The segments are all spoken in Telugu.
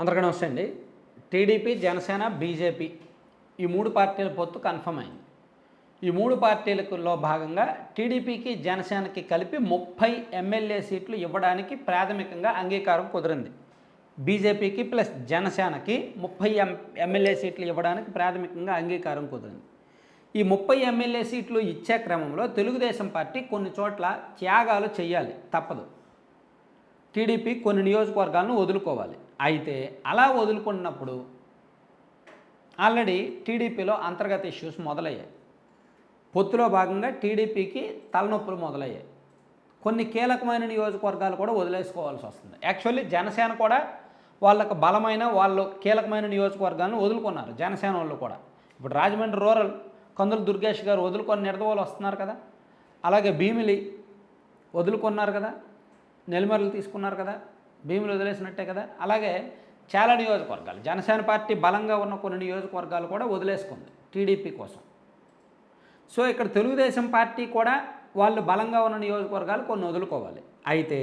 అందరికీ నమస్తే అండి. టీడీపీ జనసేన బీజేపీ ఈ మూడు పార్టీల పొత్తు కన్ఫర్మ్ అయింది. ఈ మూడు పార్టీలలో భాగంగా టీడీపీకి జనసేనకి కలిపి ముప్పై ఎమ్మెల్యే సీట్లు ఇవ్వడానికి ప్రాథమికంగా అంగీకారం కుదిరింది. బీజేపీకి ప్లస్ జనసేనకి ముప్పై ఎం ఎమ్మెల్యే సీట్లు ఇవ్వడానికి ప్రాథమికంగా అంగీకారం కుదిరింది. ఈ ముప్పై ఎమ్మెల్యే సీట్లు ఇచ్చే క్రమంలో తెలుగుదేశం పార్టీ కొన్ని చోట్ల త్యాగాలు చేయాలి తప్పదు. టీడీపీ కొన్ని నియోజకవర్గాలను వదులుకోవాలి. అయితే అలా వదులుకున్నప్పుడు ఆల్రెడీ టీడీపీలో అంతర్గత ఇష్యూస్ మొదలయ్యాయి. పొత్తులో భాగంగా టీడీపీకి తలనొప్పులు మొదలయ్యాయి. కొన్ని కీలకమైన నియోజకవర్గాలు కూడా వదిలేసుకోవాల్సి వస్తుంది. యాక్చువల్లీ జనసేన కూడా వాళ్ళకు బలమైన వాళ్ళు కీలకమైన నియోజకవర్గాలను వదులుకున్నారు జనసేన వాళ్ళు కూడా. ఇప్పుడు రాజమండ్రి రూరల్ కందులు దుర్గేష్ గారు వదులుకొని నిడదవోలు వస్తున్నారు కదా. అలాగే భీమిలి వదులుకున్నారు కదా. నెల్లిమర్లు తీసుకున్నారు కదా. భీములు వదిలేసినట్టే కదా? అలాగే చాలా నియోజకవర్గాలు జనసేన పార్టీ బలంగా ఉన్న కొన్ని నియోజకవర్గాలు కూడా వదిలేసుకుంది టీడీపీ కోసం. సో ఇక్కడ తెలుగుదేశం పార్టీ కూడా వాళ్ళు బలంగా ఉన్న నియోజకవర్గాలు కొన్ని వదులుకోవాలి. అయితే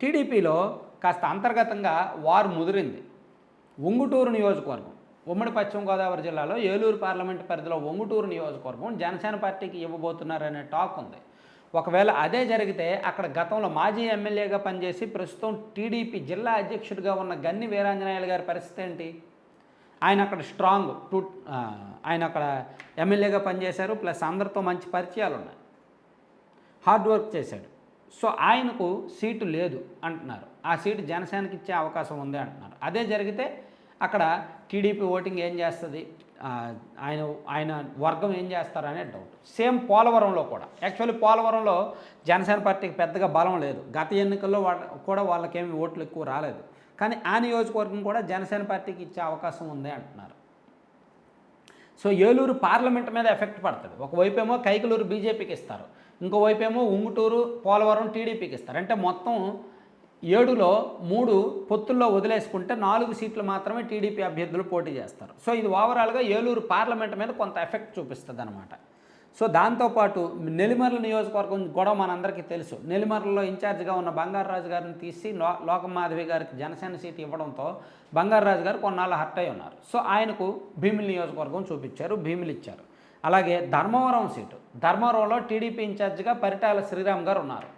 టీడీపీలో కాస్త అంతర్గతంగా వారు ముదిరింది. ఉంగుటూరు నియోజకవర్గం ఉమ్మడి పశ్చిమ గోదావరి జిల్లాలో ఏలూరు పార్లమెంటు పరిధిలో ఉంగుటూరు నియోజకవర్గం జనసేన పార్టీకి ఇవ్వబోతున్నారనే టాక్ ఉంది. ఒకవేళ అదే జరిగితే అక్కడ గతంలో మాజీ ఎమ్మెల్యేగా పనిచేసి ప్రస్తుతం టీడీపీ జిల్లా అధ్యక్షుడిగా ఉన్న గన్ని వీరాంజనేయులు గారి పరిస్థితి ఏంటి? ఆయన అక్కడ స్ట్రాంగ్ టూ ఆయన అక్కడ ఎమ్మెల్యేగా పనిచేశారు ప్లస్ అందరితో మంచి పరిచయాలు ఉన్నాయి. హార్డ్ వర్క్ చేశాడు. సో ఆయనకు సీటు లేదు అంటున్నారు. ఆ సీటు జనసేనకి ఇచ్చే అవకాశం ఉంది అంటున్నారు. అదే జరిగితే అక్కడ టీడీపీ ఓటింగ్ ఏం చేస్తుంది? ఆయన ఆయన వర్గం ఏం చేస్తారనే డౌట్ సేమ్ పోలవరంలో కూడా. యాక్చువల్లీ పోలవరంలో జనసేన పార్టీకి పెద్దగా బలం లేదు. గత ఎన్నికల్లో కూడా వాళ్ళకేమి ఓట్లు ఎక్కువ రాలేదు. కానీ ఆ నియోజకవర్గం కూడా జనసేన పార్టీకి ఇచ్చే అవకాశం ఉంది అంటున్నారు. సో ఏలూరు పార్లమెంట్ మీద ఎఫెక్ట్ పడుతుంది. ఒకవైపేమో కైకలూరు బీజేపీకి ఇస్తారు. ఇంకోవైపేమో ఉంగుటూరు పోలవరం టీడీపీకి ఇస్తారు. అంటే మొత్తం ఏడులో మూడు పొత్తుల్లో వదిలేసుకుంటే నాలుగు సీట్లు మాత్రమే టీడీపీ అభ్యర్థులు పోటీ చేస్తారు. సో ఇది ఓవరాల్గా ఏలూరు పార్లమెంట్ మీద కొంత ఎఫెక్ట్ చూపిస్తుంది అనమాట సో దాంతోపాటు నెల్లిమర్ల నియోజకవర్గం గొడవ మనందరికీ తెలుసు. నెల్లిమర్లలో ఇన్ఛార్జిగా ఉన్న బంగారరాజు గారిని తీసి లో లోకం మాధవి గారికి జనసేన సీట్ ఇవ్వడంతో బంగారరాజు గారు కొన్నాళ్ళు హర్ట్ అయి ఉన్నారు. సో ఆయనకు భీమిలి నియోజకవర్గం చూపించారు భీమిలి ఇచ్చారు. అలాగే ధర్మవరం సీటు. ధర్మవరంలో టీడీపీ ఇన్ఛార్జిగా పరిటాల శ్రీరామ్ గారు ఉన్నారు.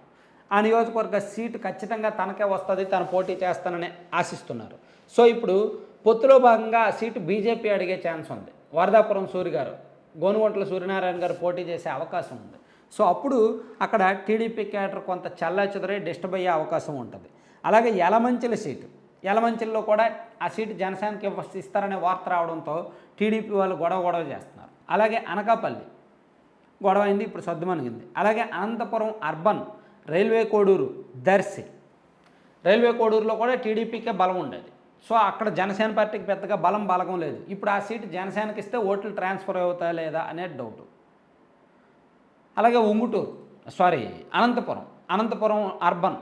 ఆ నియోజకవర్గ సీటు ఖచ్చితంగా తనకే వస్తుంది తను పోటీ చేస్తానని ఆశిస్తున్నారు. సో ఇప్పుడు పొత్తులో భాగంగా ఆ సీటు బీజేపీ అడిగే ఛాన్స్ ఉంది. వరదాపురం సూర్య గారు గోనుగొంట్ల సూర్యనారాయణ గారు పోటీ చేసే అవకాశం ఉంది. సో అప్పుడు అక్కడ టీడీపీ క్యాడర్ కొంత చల్లా చెదరై డిస్టర్బ్ అయ్యే అవకాశం ఉంటుంది. అలాగే యలమంచిల సీటు యలమంచిల్లో కూడా ఆ సీటు జనసేనకి ఇస్తారనే వార్త రావడంతో టీడీపీ వాళ్ళు గొడవ గొడవ చేస్తున్నారు. అలాగే అనకాపల్లి గొడవ అయింది ఇప్పుడు సర్దుమణిగింది. అలాగే Anantapuram urban railway Koduru Darsi. Railway కోడూరులో కూడా టీడీపీకే బలం ఉండేది. సో అక్కడ జనసేన పార్టీకి పెద్దగా బలం బలగం లేదు. ఇప్పుడు ఆ సీటు జనసేనకి ఇస్తే ఓట్లు ట్రాన్స్ఫర్ అవుతాయా లేదా అనేది డౌట్. అలాగే ఉంగుటూరు సారీ అనంతపురం అనంతపురం అర్బన్.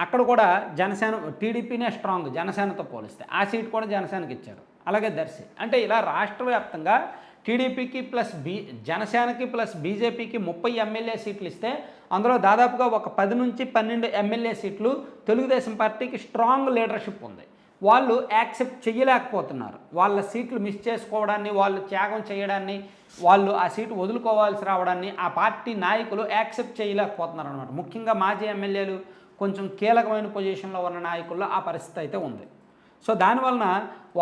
అక్కడ కూడా జనసేన టీడీపీనే స్ట్రాంగ్ జనసేనతో పోలిస్తే. ఆ సీట్ కూడా జనసేనకి ఇచ్చారు. అలాగే దర్శి. అంటే ఇలా రాష్ట్ర వ్యాప్తంగా టీడీపీకి ప్లస్ బీ జనసేనకి ప్లస్ బీజేపీకి ముప్పై ఎమ్మెల్యే సీట్లు ఇస్తే అందులో దాదాపుగా ఒక పది నుంచి పన్నెండు ఎమ్మెల్యే సీట్లు తెలుగుదేశం పార్టీకి స్ట్రాంగ్ లీడర్షిప్ ఉంది. వాళ్ళు యాక్సెప్ట్ చేయలేకపోతున్నారు వాళ్ళ సీట్లు మిస్ చేసుకోవడాన్ని వాళ్ళు త్యాగం చేయడాన్ని వాళ్ళు ఆ సీటు వదులుకోవాల్సి రావడాన్ని ఆ పార్టీ నాయకులు యాక్సెప్ట్ చేయలేకపోతున్నారు అనమాట ముఖ్యంగా మాజీ ఎమ్మెల్యేలు కొంచెం కీలకమైన పొజిషన్లో ఉన్న నాయకుల్లో ఆ పరిస్థితి అయితే ఉంది. సో దానివలన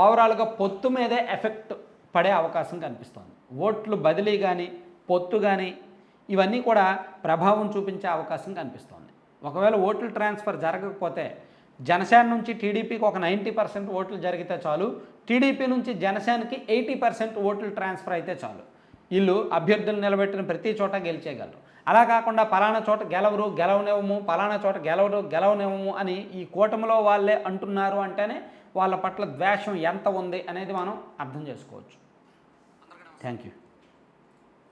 ఓవరాల్గా పొత్తు మీదే ఎఫెక్ట్ పడే అవకాశం కనిపిస్తోంది. ఓట్లు బదిలీ కానీ పొత్తు కానీ ఇవన్నీ కూడా ప్రభావం చూపించే అవకాశం కనిపిస్తోంది. ఒకవేళ ఓట్లు ట్రాన్స్ఫర్ జరగకపోతే జనసేన నుంచి టీడీపీకి ఒక నైంటీ పర్సెంట్ ఓట్లు జరిగితే చాలు. టీడీపీ నుంచి జనసేనకి ఎయిటీ పర్సెంట్ ఓట్లు ట్రాన్స్ఫర్ అయితే చాలు. వీళ్ళు అభ్యర్థులు నిలబెట్టిన ప్రతి చోట గెలిచేయగలరు. అలా కాకుండా పలానా చోట గెలవరు గెలవనివ్వము పలానా చోట గెలవరు గెలవనివ్వము అని ఈ కూటమిలో వాళ్ళే అంటున్నారు అంటేనే వాళ్ళ పట్ల ద్వేషం ఎంత ఉంది అనేది మనం అర్థం చేసుకోవచ్చు. Thank you